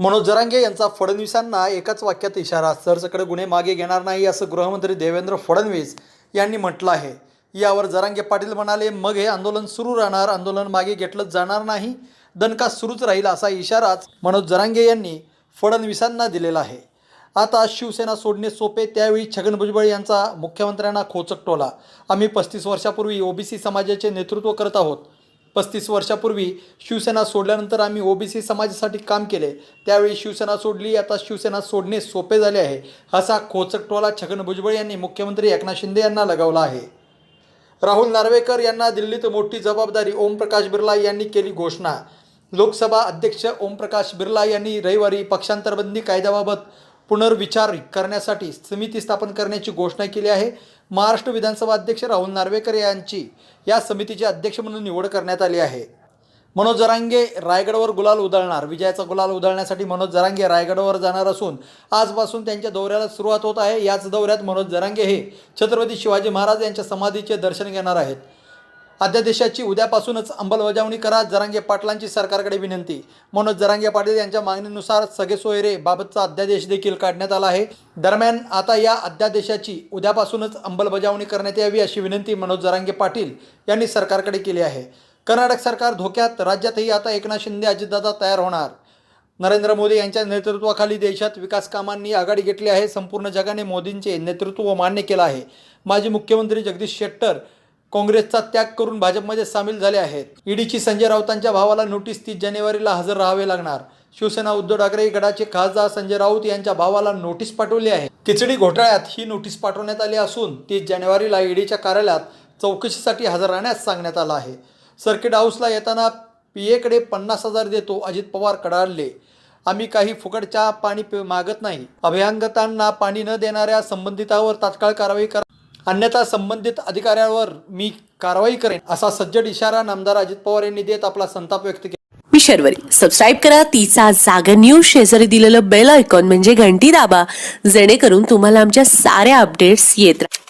मनोज जरांगे यांचा फडणवीसांना एकाच वाक्यात इशारा सरसकडे गुन्हे मागे घेणार नाही असं गृहमंत्री देवेंद्र फडणवीस यांनी म्हटलं आहे. यावर जरांगे पाटील म्हणाले मग हे आंदोलन सुरू राहणार आंदोलन मागे घेतलं जाणार नाही दणका सुरूच राहील असा इशाराच मनोज जरांगे यांनी फडणवीसांना दिलेला आहे. आता शिवसेना सोडणे सोपे त्यावेळी छगन भुजबळ यांचा मुख्यमंत्र्यांना खोचक टोला. आम्ही पस्तीस वर्षापूर्वी ओबीसी समाजाचे नेतृत्व करत आहोत. पस्तीस वर्षापूर्वी शिवसेना सोडल्यानंतर आम्ही ओबीसी समाजासाठी काम केले. त्यावेळी शिवसेना सोडली. आता शिवसेना सोडणे सोपे झाले आहे. असा खोचकटोला छगन भुजबळ यांनी मुख्यमंत्री एकनाथ शिंदे यांना लगावला आहे. राहुल नार्वेकर यांना दिल्लीत मोठी जबाबदारी ओमप्रकाश बिर्ला यांनी केली घोषणा. लोकसभा अध्यक्ष ओमप्रकाश बिर्ला यांनी रविवारी पक्षांतरबंदी कायद्याबाबत पुनर्विचार करण्यासाठी समिती स्थापन करण्याची घोषणा केली आहे. महाराष्ट्र विधानसभा अध्यक्ष राहुल नार्वेकर यांची या समितीचे अध्यक्ष म्हणून निवड करण्यात आली आहे. मनोज जरांगे रायगडवर गुलाल उधळणार. विजयाचा गुलाल उधळण्यासाठी मनोज जरांगे रायगडवर जाणार असून आजपासून त्यांच्या दौऱ्याला सुरुवात होत आहे. याच दौऱ्यात मनोज जरांगे हे छत्रपती शिवाजी महाराज यांच्या समाधीचे दर्शन घेणार आहेत. अध्यादेशाची उद्यापासूनच अंमलबजावणी करा जरांगे पाटलांची सरकारकडे विनंती. मनोज जरांगे पाटील यांच्या मागणीनुसार सगळे सोयरे बाबतचा अध्यादेश देखील काढण्यात आला आहे. दरम्यान आता या अध्यादेशाची उद्यापासूनच अंमलबजावणी करण्यात यावी अशी विनंती मनोज जरांगे पाटील यांनी सरकारकडे केली आहे. कर्नाटक सरकार धोक्यात राज्यातही आता एकनाथ शिंदे अजितदादा तयार होणार. नरेंद्र मोदी यांच्या नेतृत्वाखाली देशात विकास कामांनी आघाडी घेतली आहे संपूर्ण जगाने मोदींचे नेतृत्व मान्य केलं आहे. माजी मुख्यमंत्री जगदीश शेट्टर काँग्रेसचा त्याग करून भाजपमध्ये सामील झाले आहेत. ईडीची संजय राऊतांच्या भावाला नोटीस तीस जानेवारीला हजर राहावे लागणार. शिवसेना उद्धव ठाकरे गटाचे खासदार संजय राऊत यांच्या भावाला नोटीस पाठवली आहे. खिचडी घोटाळ्यात ही नोटीस पाठवण्यात आली असून तीस जानेवारीला ईडीच्या कार्यालयात चौकशीसाठी हजर राहण्यास सांगण्यात आलं आहे. सर्किट हाऊसला येताना पीएकडे पन्नास हजार देतो अजित पवार कडाडले. आम्ही काही फुकटच्या पाणी पि- मागत नाही. अभ्यांगतांना पाणी न देणाऱ्या संबंधितावर तात्काळ कारवाई करा अन्यथा संबंधित अधिकाऱ्यावर मी कारवाई करेन असा सज्जड इशारा नामदार अजित पवार यांनी देत आपला संताप व्यक्त केला. मी शर्वरी. सबस्क्राईब करा तिचा जागर न्यूज शेजारी दिलेलं बेल आयकॉन म्हणजे घंटी दाबा जेणेकरून तुम्हाला आमच्या साऱ्या अपडेट्स येत राहतील